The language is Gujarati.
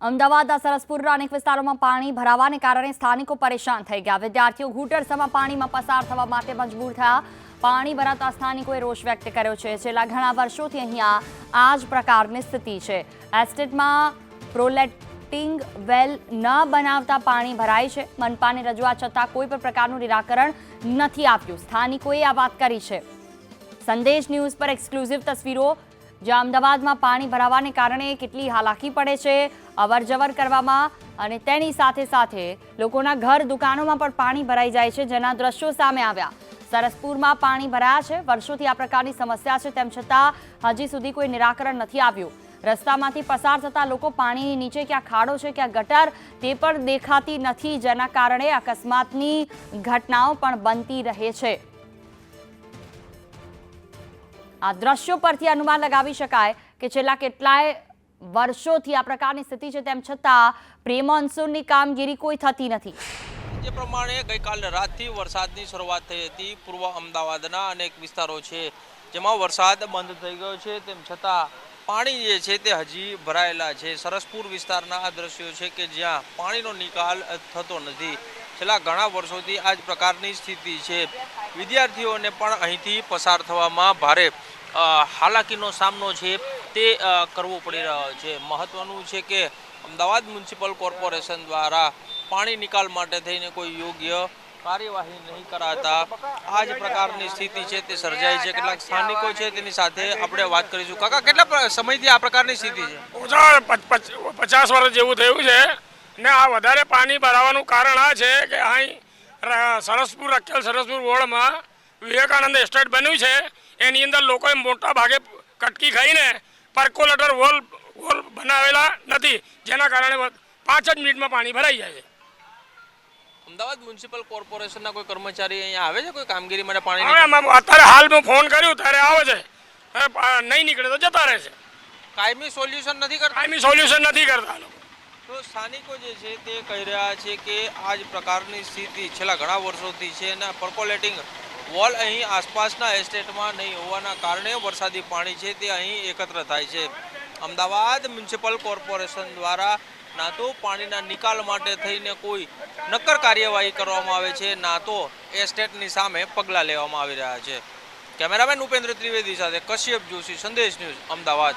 અમદાવાદના સરસપુરના અનેક વિસ્તારોમાં પાણી ભરાવાને કારણે સ્થાનિકો પરેશાન થઈ ગયા. વિદ્યાર્થીઓ ઘૂંટણસમાં પાણીમાં પસાર થવા માટે મજબૂર થયા. પાણી ભરાતા સ્થાનિકોએ રોષ વ્યક્ત કર્યો છે. છેલ્લા ઘણા વર્ષોથી અહીંયા આ જ પ્રકારની સ્થિતિ છે. એસ્ટેટમાં પ્રોલેટિંગ વેલ ન બનાવતા પાણી ભરાય છે. મનપાની રજૂઆત છતાં કોઈ પણ પ્રકારનું નિરાકરણ નથી આપ્યું સ્થાનિકોએ આ વાત કરી છે. સંદેશ ન્યૂઝ પર એક્સક્લુઝિવ તસવીરો જ્યાં અમદાવાદમાં પાણી ભરાવાને કારણે કેટલી હાલાકી પડે છે, અવરજવર કરવામાં અને તેની સાથે સાથે લોકોના ઘર દુકાનોમાં પણ પાણી ભરાઈ જાય છે, જેના દ્રશ્યો સામે આવ્યા. સરસપુરમાં પાણી ભરાયા છે, વર્ષોથી આ પ્રકારની સમસ્યા છે, તેમ છતાં હજી સુધી કોઈ નિરાકરણ નથી આવ્યું. રસ્તામાંથી પસાર થતા લોકો પાણીની નીચે ક્યાં ખાડો છે, ક્યાં ગટર, તે પણ દેખાતી નથી, જેના કારણે અકસ્માતની ઘટનાઓ પણ બનતી રહે છે. આ દ્રશ્યો પરથી અનુમાન લગાવી શકાય કે છેલ્લા કેટલાય વર્ષોથી આ પ્રકારની સ્થિતિ છે, તેમ છતાં પ્રી મોન્સૂનની કામગીરી કોઈ થતી નથી. જે પ્રમાણે ગઈકાલે રાતથી વરસાદની શરૂઆત થઈ હતી. પૂર્વ અમદાવાદના અનેક વિસ્તારો છે જેમાં વરસાદ બંધ થઈ ગયો છે. તેમ છતાં પાણી જે છે તે હજી ભરાયેલા છે. સરસપુર વિસ્તારના આ દ્રશ્યો છે કે જ્યાં પાણીનો નિકાલ થતો નથી. છેલ્લા ઘણા વર્ષોથી આ જ પ્રકારની સ્થિતિ છે. વિદ્યાર્થીઓને પણ અહીંથી પસાર થવામાં ભારે હાલાકીનો સામનો છે તે કરવો પડી રહ્યો છે. મહત્વનું છે કે અમદાવાદ મ્યુનિસિપલ કોર્પોરેશન દ્વારા પાણી નિકાલ માટે થઈને કોઈ યોગ્ય કાર્યવાહી નહીં કરાતા આ જ પ્રકારની સ્થિતિ છે તે સર્જાઈ છે. કેટલાક સ્થાનિકો છે તેની સાથે આપણે વાત કરીશું. કાકા, કેટલા સમયથી આ પ્રકારની સ્થિતિ છે? પચાસ વર્ષ જેવું થયું છે. ને આ વધારે પાણી ભરાવાનું કારણ આ છે કે અહીં સરસપુર રખેલ સરસપુર વોર્ડમાં વિવેકાનંદ એસ્ટેટ બન્યું છે. એની અંદર લોકોએ મોટા ભાગે કટકી ખાઈને પર્કોલેટર વોલ વોલ બનાવેલા નથી. જેના કારણે પાંચ જ મિનિટમાં પાણી ભરાઈ જાય છે. અમદાવાદ મ્યુનિસિપલ કોર્પોરેશનના કોઈ કર્મચારી અહીંયા આવે છે? કોઈ કામગીરી માટે પાણી અત્યારે હાલ મેં ફોન કર્યું ત્યારે આવે છે. નહીં નીકળે તો જતા રહે છે. કાયમી સોલ્યુશન નથી કરતા? કાયમી સોલ્યુશન નથી કરતા તો સ્થાનિકો જે છે તે કહી રહ્યા છે કે આ જ પ્રકારની સ્થિતિ છેલ્લા ઘણા વર્ષોથી છે અને પર્કોલેટિંગ વોલ અહીં આસપાસના એસ્ટેટમાં નહીં હોવાના કારણે વરસાદી પાણી છે તે અહીં એકત્ર થાય છે. અમદાવાદ મ્યુનિસિપલ કોર્પોરેશન દ્વારા ના તો પાણીના નિકાલ માટે થઈને કોઈ નક્કર કાર્યવાહી કરવામાં આવે છે, ના તો એસ્ટેટની સામે પગલાં લેવામાં આવી રહ્યા છે. કેમેરામેન ઉપેન્દ્ર ત્રિવેદી સાથે કશ્યપ જોશી, સંદેશ ન્યૂઝ, અમદાવાદ.